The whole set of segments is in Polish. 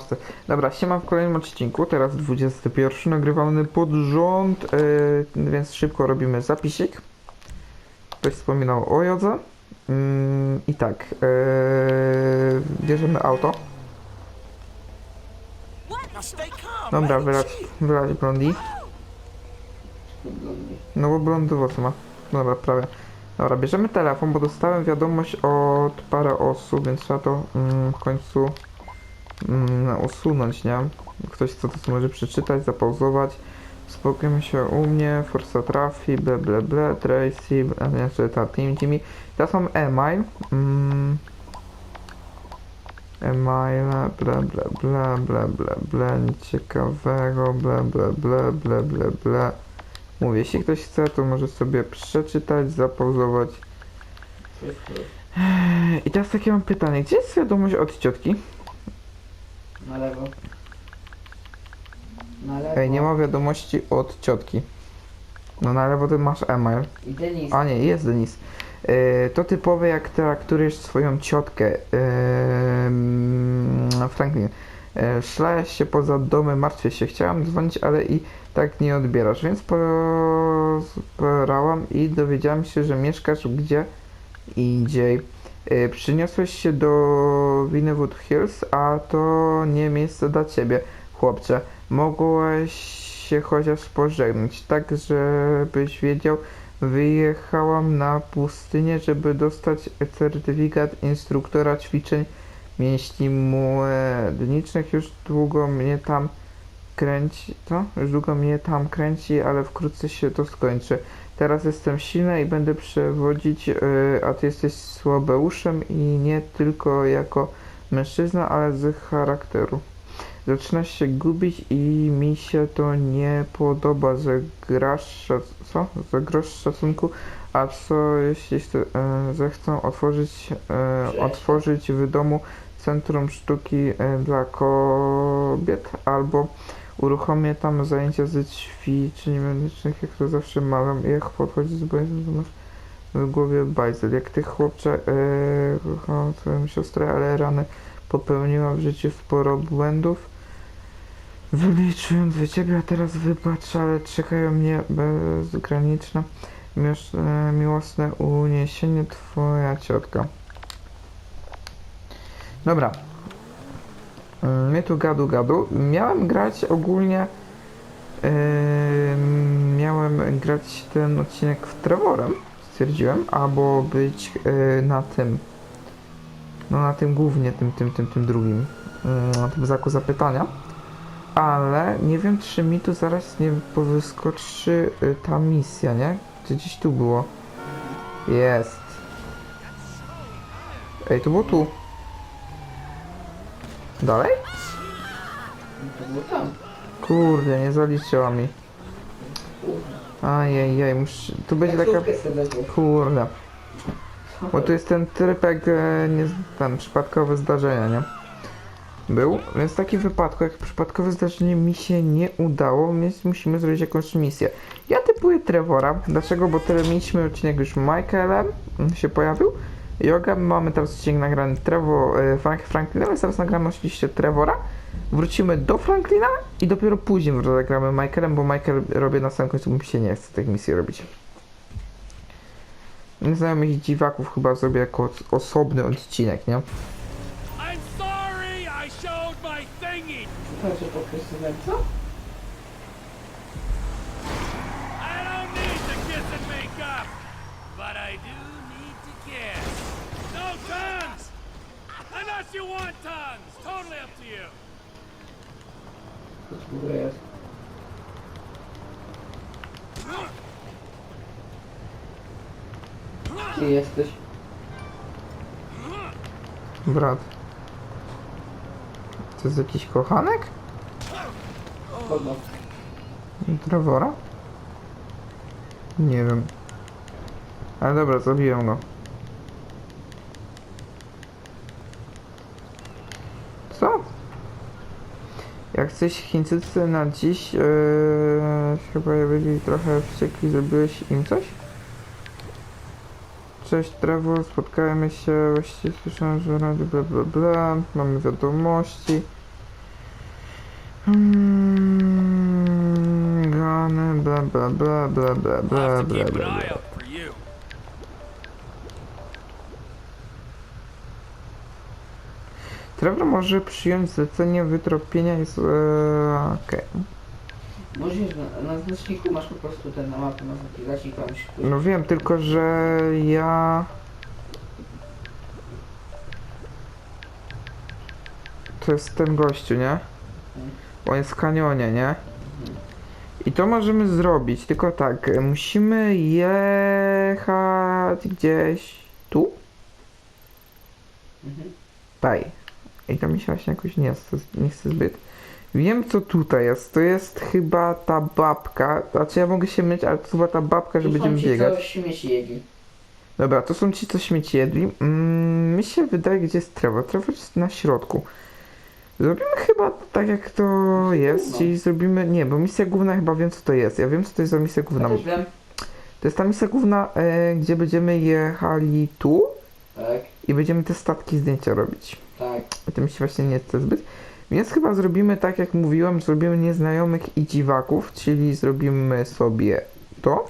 masce. Dobra, siema w kolejnym odcinku, teraz 21, nagrywamy pod rząd, yy, więc szybko robimy zapisik. Ktoś wspominał o jodze. Mm, I tak, yy, bierzemy auto. Dobra, wylać, wylać blondi. No bo blondy włosy ma. Dobra, prawie. Dobra, bierzemy telefon, bo dostałem wiadomość od parę osób, więc trzeba to mm, w końcu mm, usunąć, nie? Ktoś chce to może przeczytać, zapauzować. Spokojmy się u mnie, Forza Trafi, ble ble ble, Tracy, a nie, czy ta Team Jimmy. Teraz mam email. Mm, email, ble ble ble ble ble ble, nic ciekawego, ble ble ble ble ble ble. Mówię, jeśli ktoś chce, to może sobie przeczytać, zapauzować. I teraz takie mam pytanie, gdzie jest wiadomość od ciotki? Na lewo. Na lewo. Ej, nie ma wiadomości od ciotki. No na lewo ty masz email. I Denis. A nie, jest Denis. Yy, to typowe jak traktujesz swoją ciotkę. Yy, Franklin. Yy, szlałeś się poza domem, martwię się. Chciałam dzwonić, ale i tak nie odbierasz, więc pozbierałam i dowiedziałam się, że mieszkasz gdzie indziej. Yy, przyniosłeś się do Winnewood Hills, a to nie miejsce dla ciebie, chłopcze. Mogłeś się chociaż pożegnać, tak żebyś wiedział, Wyjechałam na pustynię, żeby dostać certyfikat instruktora ćwiczeń mięśni młodniczych. Już długo mnie tam kręci. Co? Już długo mnie tam kręci, ale wkrótce się to skończy. Teraz jestem silna i będę przewodzić, yy, a ty jesteś słabeuszem i nie tylko jako mężczyzna, ale z charakteru. Zaczynasz się gubić i mi się to nie podoba, że grasz, szac- co? Że grasz szacunku, a co jeśli e, zechcą otworzyć, Cześć. otworzyć w domu centrum sztuki dla kobiet albo uruchomię tam zajęcia ze ćwiczeń medycznych, jak to zawsze mawiam, jak podchodzić z bojem, to masz w głowie bajzel. Jak ty chłopcze, kocham twoją siostrę, ale rany popełniła w życiu sporo błędów. Wyliczyłem do a teraz wybacz, ale czekają mnie bezgraniczne, e, miłosne uniesienie twoja ciotka. Dobra. Mm, My tu gadu gadu. Miałem grać ogólnie. Yy, miałem grać ten odcinek w Trevorem, stwierdziłem, albo być yy, na tym. No na tym głównie, tym, tym, tym, tym drugim. Yy, na tym znaku zapytania. Ale nie wiem, czy mi tu zaraz nie powyskoczy y, ta misja, nie? Czy gdzieś tu było? Jest. Ej, to było tu. Dalej? To było tam. Kurde, nie zaliczyła mi. Ajajaj, muszę... Tu będzie taka... Taksówkę sobie weźmiesz. Kurde. Bo tu jest ten trypek, e, nie, ten przypadkowe zdarzenia, nie? Był, więc w takim wypadku, jak przypadkowe zdarzenie mi się nie udało, więc musimy zrobić jakąś misję. Ja typuję Trevora. Dlaczego? Bo tyle mieliśmy odcinek już Michaelem mm, się pojawił. Yoga, mamy teraz odcinek nagrany Trevor, e, Frank, Franklina, więc teraz nagramy oczywiście Trevora. Wrócimy do Franklina i dopiero później zagramy Michaelem, bo Michael robię na samym końcu, mi się nie chce tych misji robić. Znajomych dziwaków chyba zrobię jako osobny odcinek, nie? I'm sorry I showed my thingy. Co? I don't need to kiss and make up, but I do need to kiss. No tongues! Unless you want tongues. Totally up to you. Jest. Gdzie jesteś? Brat. To jest jakiś kochanek? Trevora? Nie wiem. Ale dobra, zabiłem go. Co? Jak Chińczycy na dziś yy, chyba byli trochę wściekli, zrobiłeś im coś? Cześć Trevor, spotkajmy się, właściwie słyszałem, że radio bla bla bla, mamy wiadomości. Hmm, Gane, bla bla bla bla bla bla bla bla. Trevor może przyjąć zlecenie wytropienia i... z- Eee, Okej. Możesz na, na znaczniku masz po prostu ten na mapę, można klikać i tam się No wiem, tylko że ja... To jest ten gościu, nie? On jest w kanionie, nie? I to możemy zrobić, tylko tak, musimy jechać gdzieś tu? Mhm. Taj. I to mi się właśnie jakoś nie chce, nie chce zbyt. Wiem co tutaj jest, to jest chyba ta babka, znaczy ja mogę się mylić, ale to chyba ta babka, że są będziemy ci, biegać. co śmieci jedli. Dobra, to są ci, co śmieci jedli. Mm, mi się wydaje, gdzie jest Trevor. Trevor jest na środku. Zrobimy chyba tak, jak to jest, czyli zrobimy... Nie, bo misja główna chyba wiem, co to jest. Ja wiem, co to jest za misja Ja główna. też wiem. To jest ta misja główna, e, gdzie będziemy jechali tu Tak, i będziemy te statki zdjęcia robić. tak. To mi się właśnie nie chce zbyt. Więc chyba zrobimy tak, jak mówiłem, zrobimy nieznajomych i dziwaków, czyli zrobimy sobie to.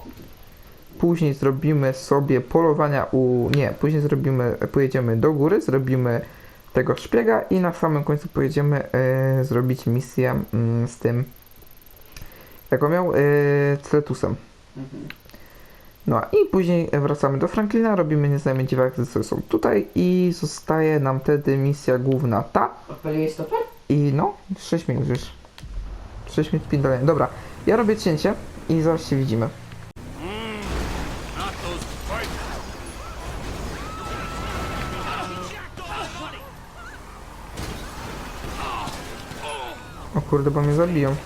Później zrobimy sobie polowania u... Nie, później zrobimy, pojedziemy do góry, zrobimy tego szpiega i na samym końcu pojedziemy e, zrobić misję mm, z tym, jaką miał, e, Cletusem. Mhm. No i później wracamy do Franklina, robimy nieznajomy dziwak, co są tutaj i zostaje nam wtedy misja główna ta Odpaliłeś stoper? i no, 6 minut już. 6 minut pindolenia. Dobra, ja robię cięcie i zaraz się widzimy. O kurde, bo mnie zabiją.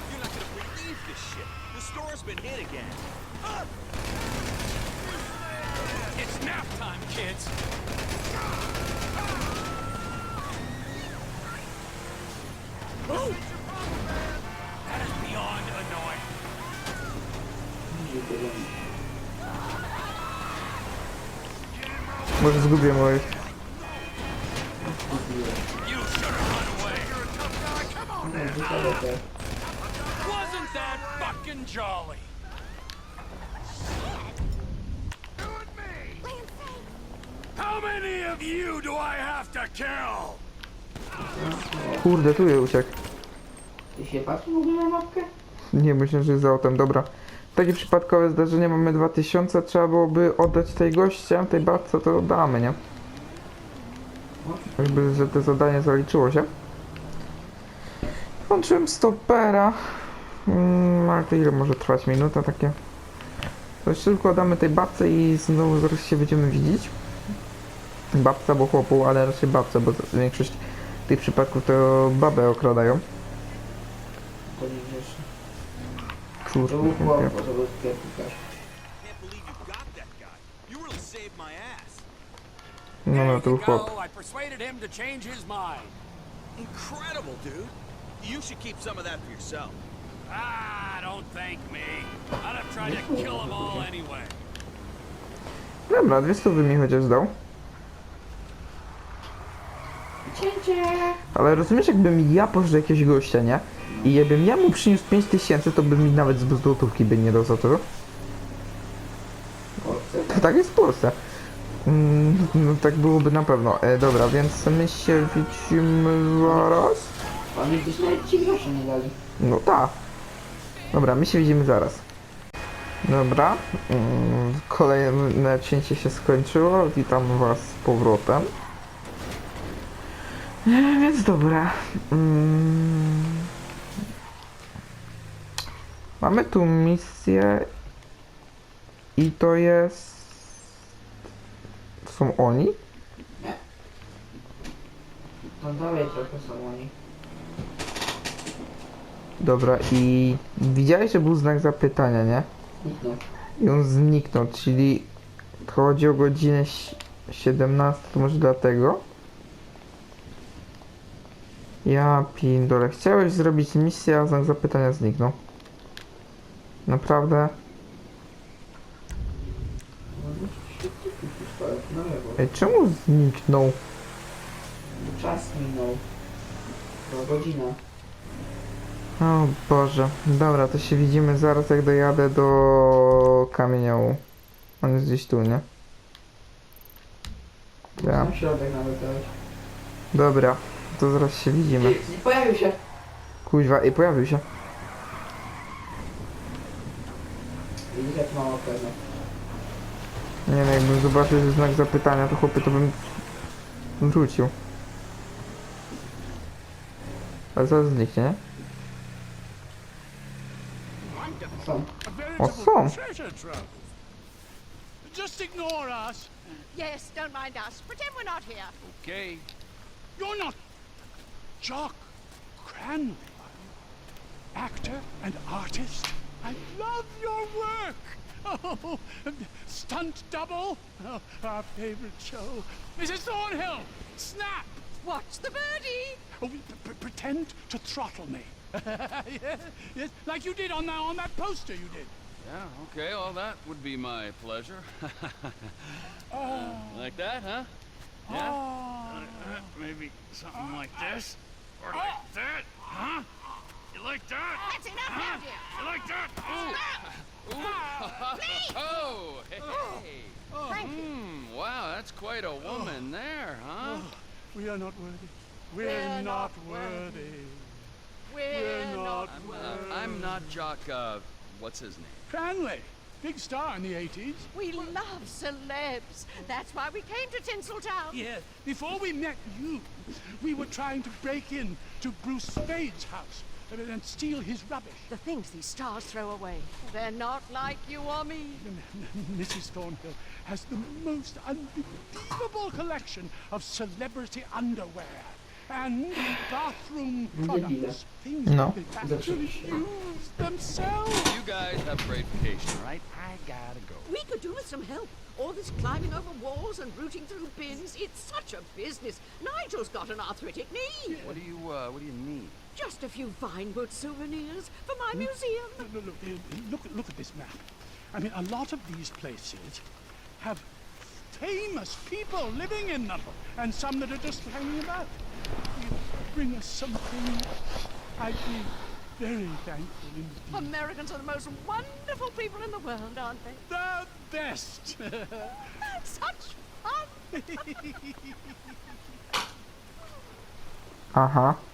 Tough guy. Come on now. Wypadek. Wasn't that fucking jolly? How many of you do I have to kill? Kurde, tu je uciekł. Ty się patrzył w ogóle na mapkę? Nie, myślę, że jest za autem. Dobra. Takie przypadkowe zdarzenie mamy 2000, trzeba byłoby oddać tej gościa, tej babce, to oddamy, nie? Jakby, że to zadanie zaliczyło się. Włączyłem stopera. Mm, ale to ile może trwać? Minuta takie. To tylko damy tej babce i znowu zaraz się będziemy widzieć. Babca, bo chłopu, ale raczej babce, bo większość tych przypadków to babę okradają. To nie wiesz. Kurde, To był pięknie. chłop, bo to był sklepikarz. Can't believe you got that guy. You really saved my ass. No, There no, you to był go. chłop. I persuaded him to change his mind. Incredible, dude. You should keep some of that for yourself. Ah, don't thank me. I'd have tried to kill them all anyway. Dobra, dwie stówy mi chociaż dał. Cięcie! Ale rozumiesz, jakbym ja poszedł do jakiegoś gościa, nie? I jakbym ja mu przyniósł 5000, to bym mi nawet z złotówki by nie dał za to. Tak jest w Polsce. Mm, no tak byłoby na pewno. E, dobra, więc my się widzimy zaraz. Oni gdzieś nawet ci grosza nie dali. No tak. Dobra, my się widzimy zaraz. Dobra. Mm, kolejne cięcie się skończyło. Witam was z powrotem. E, więc dobra. Mm. Mamy tu misję i to jest... To są oni? No dalej trochę są oni. Dobra, i widziałeś, że był znak zapytania, nie? Zniknął. I on zniknął, czyli chodzi o godzinę ś- 17, to może dlatego? Ja pindole, chciałeś zrobić misję, a znak zapytania zniknął. Naprawdę? Ej, czemu zniknął? Czas minął. To godzina. O Boże. Dobra, to się widzimy zaraz jak dojadę do kamieniołu. On jest gdzieś tu, nie? Ja. Sam środek nawet dałeś. Dobra, to zaraz się widzimy. Ty, Pojawił się. Kuźwa, i pojawił się. Widzisz jak mało pewno. Nie no, jakbym zobaczył że znak zapytania, to chłopie to bym rzucił. Ale zaraz zniknie, nie? Są. A O, są. Just ignore us. Yes, don't mind us. Pretend we're not here. Okay. You're not Jock Cranley. Actor and artist. I love your work. Oh, stunt double. Oh, our favorite show. Mrs. Thornhill, snap. Watch the birdie. Oh, p- p- pretend to throttle me. yes, yes, like you did on that on that poster you did. Yeah, okay, all that would be my pleasure. Oh. like that, huh? Yeah? Oh. Uh, maybe something like this? Or like that, huh? You like that? That's enough now, dear. You like that? Ooh! Ooh! oh, hey, hey. Thank you. Hmm, wow, that's quite a woman there, huh? We are not worthy. We're, We're not, not worthy. We're, We're not I'm, uh, I'm not Jock, uh, what's his name? Cranley, big star in the 80s. We love celebs. That's why we came to Tinseltown. Yes. Before we met you, we were trying to break in to Bruce Spade's house and, and steal his rubbish. The things these stars throw away. They're not like you or me. Mrs. Thornhill has the most unbelievable collection of celebrity underwear and bathroom products. Things No. they actually use themselves. You guys have a great vacation, all right? I gotta go. We could do with some help. All this climbing over walls and rooting through bins. It's such a business. Nigel's got an arthritic knee. What do you, uh, what do you need? Just a few Vinewood souvenirs for my museum. Look, look, look, look, at- look at this map. I mean, a lot of these places have famous people living in them, and some that are just hanging about. You bring us something, I'd be very thankful indeed. Americans are the most wonderful people in the world, aren't they? The best! Such fun. Aha. Uh-huh.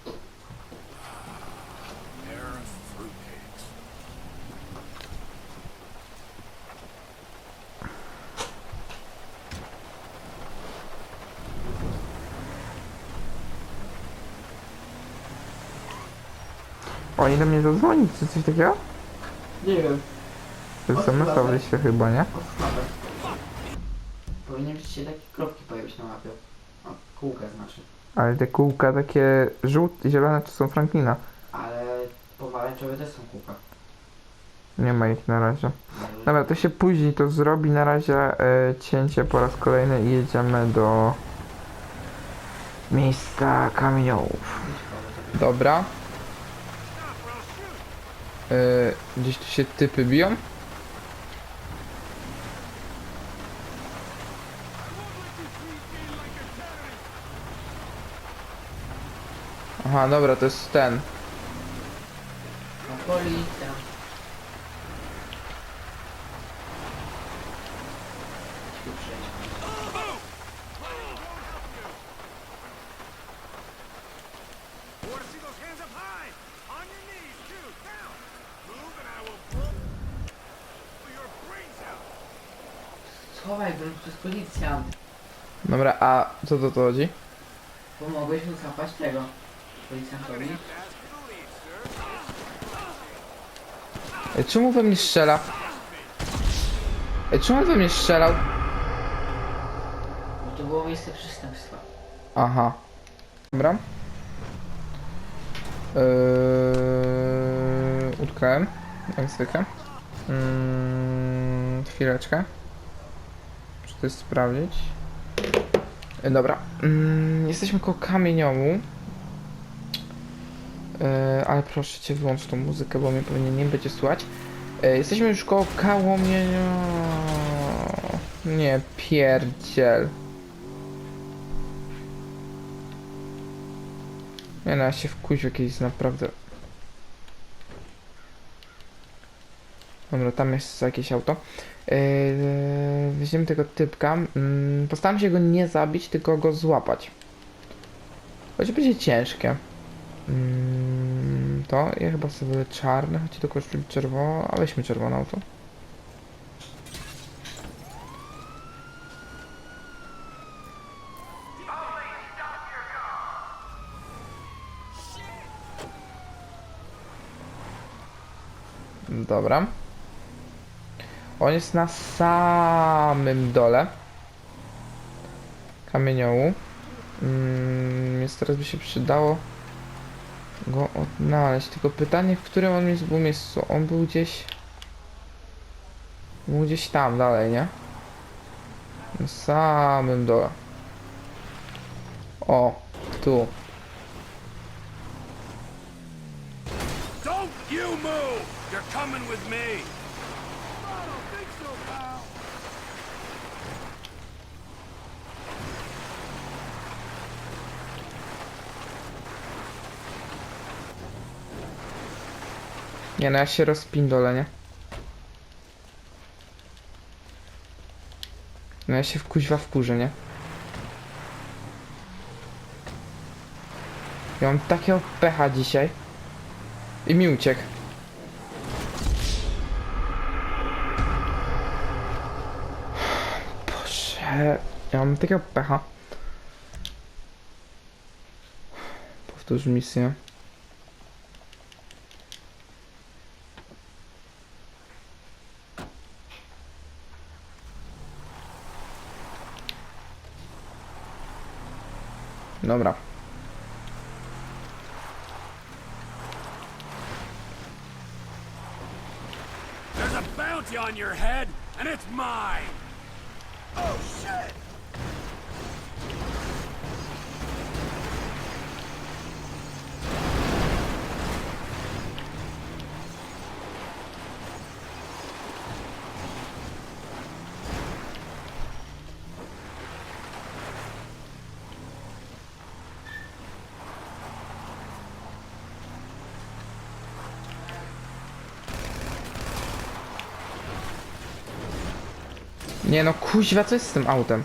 Oni do mnie zadzwonić, czy coś takiego? Nie wiem. To jest zamysłowy się chyba, nie? Powinien się takie kropki pojawić na mapie. O, kółka znaczy. Ale te kółka takie żółte, zielone to są Franklina. Ale pomarańczowe też są kółka. Nie ma ich na razie. Dobra, to się później to zrobi. Na razie e, cięcie po raz kolejny i jedziemy do miejsca kamieniołów. Dobra. E, gdzieś tu się typy biją. Aha, dobra, to jest ten. No, policja. Tu przejdźmy. Want to see those hands up high? On your knees, too. Down. Move and I will blow your brains out. Schowaj broń, to jest policjant. Dobra, a co to, to chodzi? Pomogłeś mu złapać tego. Policjantowi. Ej, czemu we mnie strzela? Ej, czemu on we mnie strzelał? Bo to było miejsce przestępstwa. Aha. Dobra. Yy, utknąłem, jak zwykle. Yy, chwileczkę. To sprawdzić. Yy, dobra. Yy, jesteśmy koło kamieniołu. Yy, ale proszę cię, wyłącz tą muzykę, bo mnie pewnie nie będzie słuchać. Yy, jesteśmy już koło kałomienia. Nie pierdziel. Nie no, ja się wkuź jakieś naprawdę... Dobra, tam jest jakieś auto. Yy, weźmiemy tego typka. Yy, postaram się go nie zabić, tylko go złapać. Choć będzie ciężkie. Yy, to ja chyba sobie czarne, choć to kosztuje czerwono, a weźmy czerwone auto. Dobra. On jest na samym dole. Kamieniołu. Mm, więc teraz by się przydało go odnaleźć. Tylko pytanie, w którym on jest, był miejscu? On był gdzieś... Był gdzieś tam dalej, nie? Na samym dole. O, tu. Don't you move! You're coming with me! I don't think so, pal. Nie no, ja się rozpindolę, nie? No ja się w kuźwa wkurzę, nie? Ja mam takiego pecha dzisiaj. I mi uciekł. Boże, ja mam takiego pecha. Powtórz misję. Dobra. There's a bounty on your head, and it's mine! Oh, shit! Nie no, kuźwa, co jest z tym autem?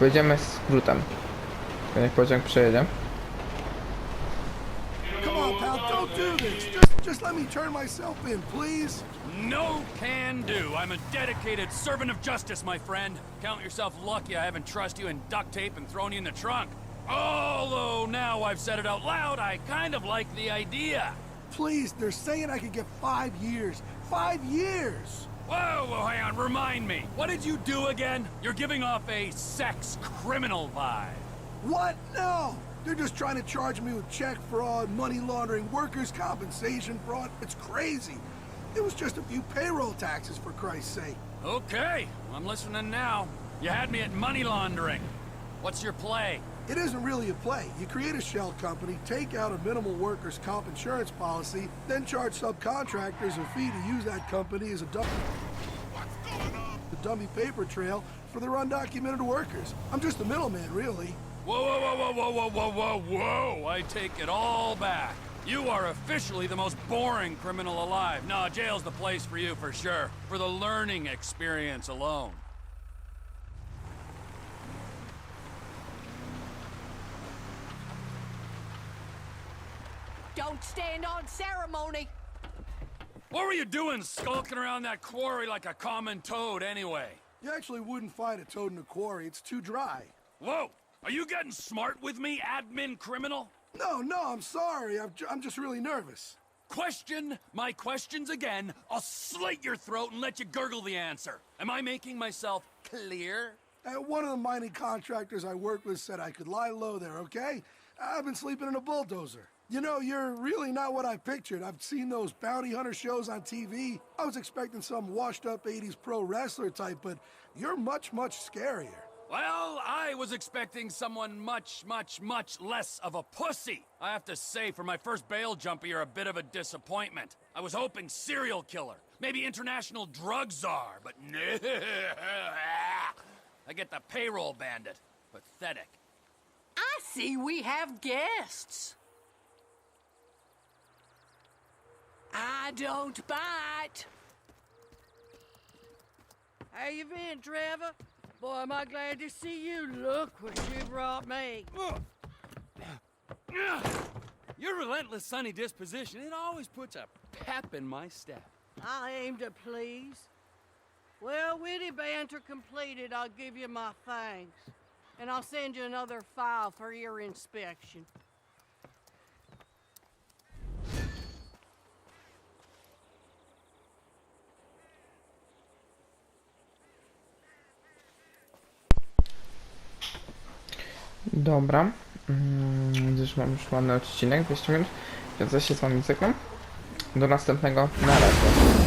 Pojedziemy skrótem. Tylko Niech pociąg przejedzie. Come on, pal, don't do this. Just, just let me turn myself in, please. No can do. I'm a dedicated servant of justice, my friend. Count yourself lucky I haven't trussed you in duct tape and thrown you in the trunk. Although now I've said it out loud, I kind of like the idea. Please, they're saying I could get five years. Five years! Whoa, whoa, hang on, remind me. What did you do again? You're giving off a sex criminal vibe. What? No! They're just trying to charge me with check fraud, money laundering, workers' compensation fraud. It's crazy. It was just a few payroll taxes, for Christ's sake. Okay, I'm listening now. You had me at money laundering. What's your play? It isn't really a play. You create a shell company, take out a minimal workers' comp insurance policy, then charge subcontractors a fee to use that company as a dummy. The dummy paper trail for their undocumented workers. I'm just a middleman, really. Whoa, whoa, whoa, whoa, whoa, whoa, whoa, whoa! I take it all back. You are officially the most boring criminal alive. Nah, jail's the place for you for sure. For the learning experience alone. Don't stand on ceremony. What were you doing skulking around that quarry like a common toad anyway? You actually wouldn't find a toad in a quarry. It's too dry. Whoa! Are you getting smart with me, admin criminal? No, no, I'm sorry. I'm, ju- I'm just really nervous. Question my questions again. I'll slit your throat and let you gurgle the answer. Am I making myself clear? Uh, one of the mining contractors I work with said I could lie low there, okay? I've been sleeping in a bulldozer. You know, you're really not what I pictured. I've seen those bounty hunter shows on TV. I was expecting some washed up 80s pro wrestler type, but you're much, much scarier. Well, I was expecting someone much, much, much less of a pussy. I have to say, for my first bail jumper, you're a bit of a disappointment. I was hoping serial killer, maybe international drug czar, but no. I get the payroll bandit. Pathetic. I see we have guests. I don't bite. How you been, Trevor? Boy, am I glad to see you. Look what you brought me. Your relentless sunny disposition, it always puts a pep in my step. I aim to please. Well, witty banter completed, I'll give you my thanks. And I'll send you another file for your inspection. Dobra. Mm, Gdyż mam już ładny odcinek, 200 minut. Więc ja się z wami cyklam. Do następnego. Na razie.